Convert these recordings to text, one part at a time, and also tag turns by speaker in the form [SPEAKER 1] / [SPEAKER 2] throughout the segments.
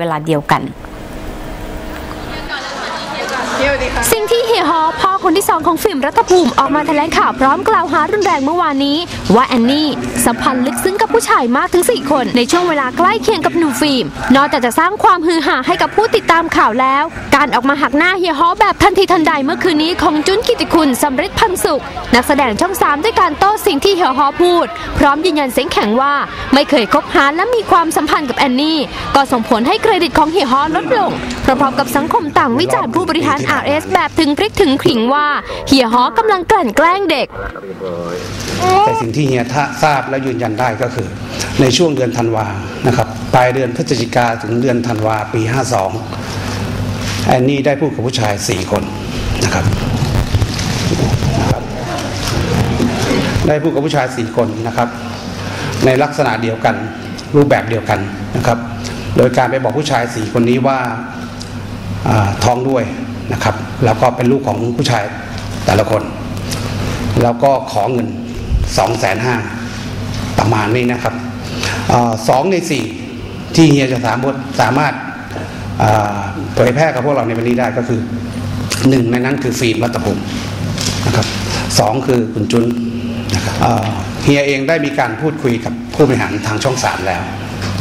[SPEAKER 1] เวลาเดียวกัน
[SPEAKER 2] สิ่งที่เฮียฮอพ่อคนที่สองของฟิล์มรัฐภูมิออกมาแถลงข่าวพร้อมกล่าวหารุนแรงเมื่อวานนี้ ว่าแอนนี่สัมพันธ์ลึกซึ้งกับผู้ชายมากถึง 4 คน ในช่วงเวลาใกล้เคียงกับหนุ่มฟิล์ม นอกจากจะสร้างความฮือฮาให้กับผู้ติดตามข่าวแล้ว การออกมาหักหน้าเฮียฮอแบบทันทีทันใดเมื่อคืนนี้ของจุนกิติคุณสำริดพันสุข นักแสดงช่องสามด้วยการโต้สิ่งที่เฮียฮอพูด พร้อมยืนยันเสียงแข็งว่า ไม่เคยคบหาและมีความสัมพันธ์กับแอนนี่ก็ส่งผลให้เครดิตของเฮียฮอลดลง พร้อมๆกับสังคมต่างวิจารณ์ผู้บริหาร RS แบบถึงพริกถึงขิงว่า เฮียฮอกำลังกลั่นแกล้งเด็ก
[SPEAKER 3] แต่สิ่งที่เฮียทราบและยืนยันได้ก็คือ ในช่วงเดือนธันวานะครับปลายเดือนพฤศจิกาถึงเดือนธันวาปี 52 แอนนี่ได้พูดกับผู้ชาย 4 คนนะครับนะครับได้พูดกับผู้ชาย 4 คนนะครับ ในลักษณะเดียวกันรูปแบบเดียวกันนะครับ โดยการไปบอกผู้ชาย 4 คนนี้ว่าอา ท้องด้วยนะครับ แล้วก็เป็นลูกของผู้ชายแต่ละคน แล้วก็ขอเงินสองแสนห้าประมาณนี้นะครับอสองในสี่ที่เฮียจะสามารถสามารถเผยแพร่กับพวกเราในวันนี้ได้ก็คือหนึ่งในนั้นคือฟิล์มรัตภูมินะครับสองคือคุณจุนนะครับเฮียเองได้มีการพูดคุยกับผู้บริหารทางช่องสามแล้ว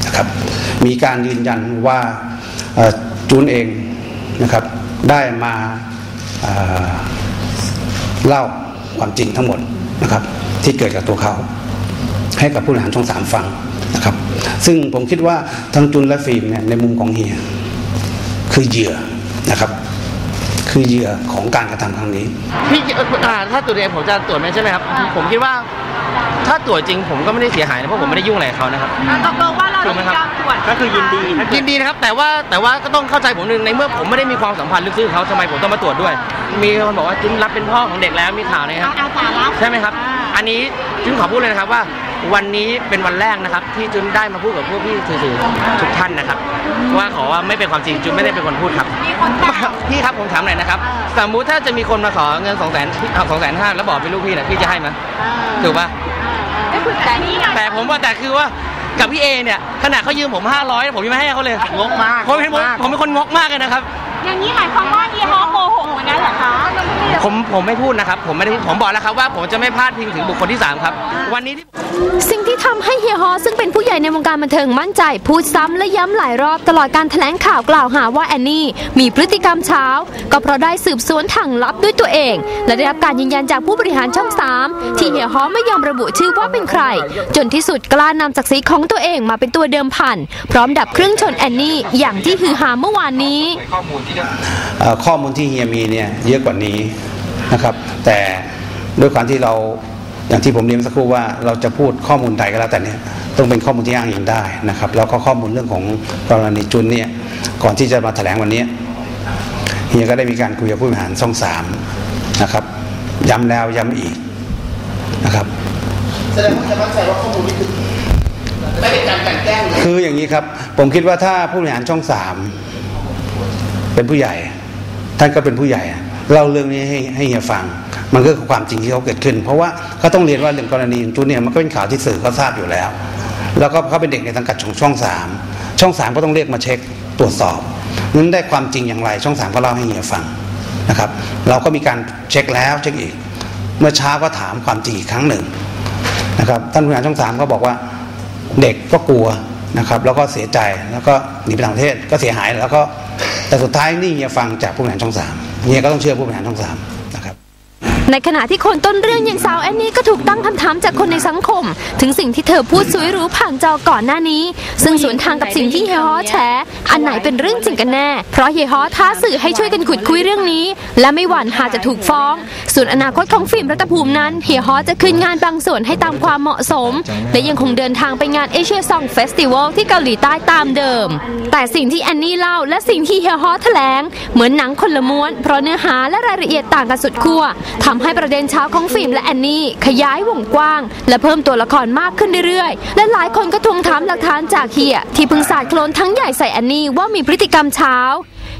[SPEAKER 3] นะครับมีการยืนยันว่าจุนเอง นะครับ ได้มาอ่าเล่าความจริงทั้งหมดนะครับที่เกิดกับตัวเขา ให้กับผู้บริหารช่องสามฟังนะครับ ซึ่งผมคิดว่าทั้งจุนและฟิล์มเนี่ยในมุมของเฮียคือเหยื่อนะครับ คือเหยื่อของการกระทำครั้งนี้
[SPEAKER 4] พี่อ่าถ้าตรวจเองผมจะตรวจไหมใช่ไหมครับ ผมคิดว่าถ้าตรวจจริงผมก็ไม่ได้เสียหายนะเพราะผมไม่ได้ยุ่งอะไรกับเขานะครับ
[SPEAKER 5] ตกลงว่าเรา
[SPEAKER 4] ถูกไหมครับ
[SPEAKER 6] ก็คือยินดี
[SPEAKER 4] ยินดีนะครับ แต่ว่าแต่ว่าก็ต้องเข้าใจผมหนึ่งในเมื่อผมไม่ได้มีความสัมพันธ์ลึกซึ้งเขาทำไมผมต้องมาตรวจด้วย มีคนบอกว่าจุนรับเป็นพ่อของเด็กแล้วมีข่าวนะครับใช่ไหมครับ อันนี้จุนขอพูดเลยนะครับว่าวันนี้เป็นวันแรกนะครับ ที่จุนได้มาพูดกับพวกพี่สื่อทุกท่านนะครับ ว่าขอว่าไม่เป็นความจริงจุนไม่ได้เป็นคนพูดครับพี่ครับผมถามหน่อยนะครับ สมมุติถ้าจะมีคนมาขอเงินสองแสนสองแสนห้าแล้วบอกเป็นลูกพี่นี่ยพี่จะให้ไหมถูกปะ
[SPEAKER 5] แต่
[SPEAKER 4] ผมว่าแต่คือว่า กับพี่เอเนี่ยขนาดเขายืมผม 500 ผมยังไม่ให้เขาเลย
[SPEAKER 6] งกมาก
[SPEAKER 4] ผมเป็นผม
[SPEAKER 6] งกมาก
[SPEAKER 4] ผมเป็นคนงกมากเลยนะครับ
[SPEAKER 5] อย่างนี้หมายความว่าอีฮอโกหกเหมือนกันเหรอคะ
[SPEAKER 4] ผมผมไม่พูดนะครับ ผมไม่ได้ผมบอกแล้วครับว่าผมจะไม่พลาดพิงถึงบุคคลที่ 3 ครับ วันนี้ที่
[SPEAKER 2] สิ่งที่ทำให้เฮียฮอซึ่งเป็นผู้ให ญ่ในวงการบันเทิงมั่นใจพูดซ้ำและย้ำหลายรอบตลอดการแถลงข่าวกล่าวหาว่าแอนนี่ มีพฤติกรรมเช้า ก็เพราะได้สืบสวนทางลับด้วยตัวเอง และได้รับการยืนยันจากผู้บริหารช่องสามที่เฮียฮอไม่ยอมระบุชื่อว่าเป็นใคร จนที่สุดกล้านำศักดิ์ศรีของตัวเองมาเป็นตัวเดิมพันพร้อมดับเครื่องชนแอนนี่อย่างที่ฮือฮาเมื่อวานนี้
[SPEAKER 3] ข้อมูลที่เฮียมีเนี่ยเยอะกว่านี้นะครับ แต่ด้วยความที่เราอย่างที่ผมเรียนสักครู่ว่าเราจะพูดข้อมูลใดก็แล้วแต่เนี่ย ต้องเป็นข้อมูลที่อ้างอิงได้นะครับ แล้วก็ข้อมูลเรื่องของกรณีจุนเนี่ยก่อนที่จะมาแถลงวันนี้เฮียก็ได้มีการคุยกับผู้บริหารช่องสามนะครับย้ำแล้วย้ำอีกนะครับ
[SPEAKER 6] แสดงว่าจะมั่นใจว่าข้อมูลนี้คือไม่ได้การกลั่นแกล้งเลย
[SPEAKER 3] คืออย่างนี้ครับ ผมคิดว่าถ้าผู้บริหารช่องสามเป็นผู้ใหญ่ท่านก็เป็นผู้ใหญ่อะเล่าเรื่องนี้ให้ให้เฮียฟัง มันก็คือความจริงที่เขาเกิดขึ้น เพราะว่าเขาต้องเรียนว่าเรื่องกรณีของจูนเนี่ยมันก็เป็นข่าวที่สื่อเขาทราบอยู่แล้ว แล้วก็เขาเป็นเด็กในสังกัดของช่องสามช่องสามก็ต้องเรียกมาเช็คตรวจสอบนั้นได้ความจริงอย่างไร ช่องสามก็เล่าให้เฮียฟังนะครับ เราก็มีการเช็คแล้วเช็คอีก เมื่อเช้าก็ถามความจริงอีกครั้งหนึ่งนะครับท่านผู้บริหารช่องสามก็บอกว่าเด็กก็กลัวนะครับ แล้วก็เสียใจแล้วก็หนีไปต่างประเทศก็เสียหายแล้วก็แต่สุดท้ายนี่เฮียฟังจากผู้บริหารช่องสามเฮียก็ต้องเชื่อผู้บริหารช่องสาม
[SPEAKER 2] ในขณะที่คนต้นเรื่องอย่างสาวแอนนี่ก็ถูกตั้งคำถามจากคนในสังคม ถึงสิ่งที่เธอพูดสวยหรูผ่านจอก่อนหน้านี้ ซึ่งสวนทางกับสิ่งที่เฮฮอแฉอันไหนเป็นเรื่องจริงกันแน่ เพราะเฮฮอท้าสื่อให้ช่วยกันขุดคุยเรื่องนี้ และไม่หวั่นหากจะถูกฟ้อง ส่วนอนาคตของฟิล์มรัฐภูมินั้นเฮฮอจะคืนงานบางส่วนให้ตามความเหมาะสม และยังคงเดินทางไปงานเอเชียซองเฟสติวัลที่เกาหลีใต้ตามเดิม แต่สิ่งที่แอนนี่เล่าและสิ่งที่เฮฮอแถลง เหมือนหนังคนละม้วน เพราะเนื้อหาและรายละเอียดต่างกันสุดขั้วทำให้ประเด็นเช้าของฟิล์มและแอนนี่ ขยายวงกว้าง และเพิ่มตัวละครมากขึ้นเรื่อยๆ และหลายคนก็ทวงถามหลักฐานจากเฮียที่เพึงสาดโคลนทั้งใหญ่ใส่แอนนี่ว่ามีพฤติกรรมเช้า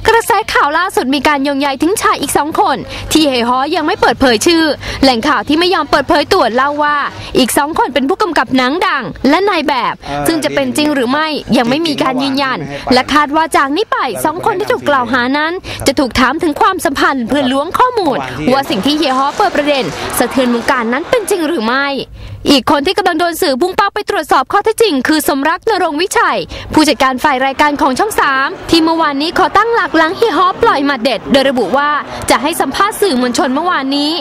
[SPEAKER 2] กระแสข่าวล่าสุดมีการโยงใยถึงชายอีกสองคน ที่เฮฮอยังไม่เปิดเผยชื่อ แหล่งข่าวที่ไม่ยอมเปิดเผยตัวเล่าว่า อีกสองคนเป็นผู้กำกับหนังดัง และนายแบบ
[SPEAKER 3] เอ่อ
[SPEAKER 2] ซึ่งจะเป็นจริงหรือไม่ยังไม่มีการยืนยัน และคาดว่าจากนี้ไปสองคนที่ถูกกล่าวหานั้น จะถูกถามถึงความสัมพันธ์เพื่อล้วงข้อมูล ว่าสิ่งที่เฮียฮอเปิดประเด็นสะเทือนวงการนั้นเป็นจริงหรือไม่อีกคนที่กำลังโดนสื่อพุ่งเป้าไปตรวจสอบข้อเท็จจริง คือสมรักนรงค์วิชัย ผู้จัดการฝ่ายรายการของช่อง 3 ที่เมื่อวานนี้ขอตั้งหลักหลังเฮียฮอปล่อยมาเด็ด โดยระบุว่าจะให้สัมภาษณ์สื่อมวลชนเมื่อวานนี้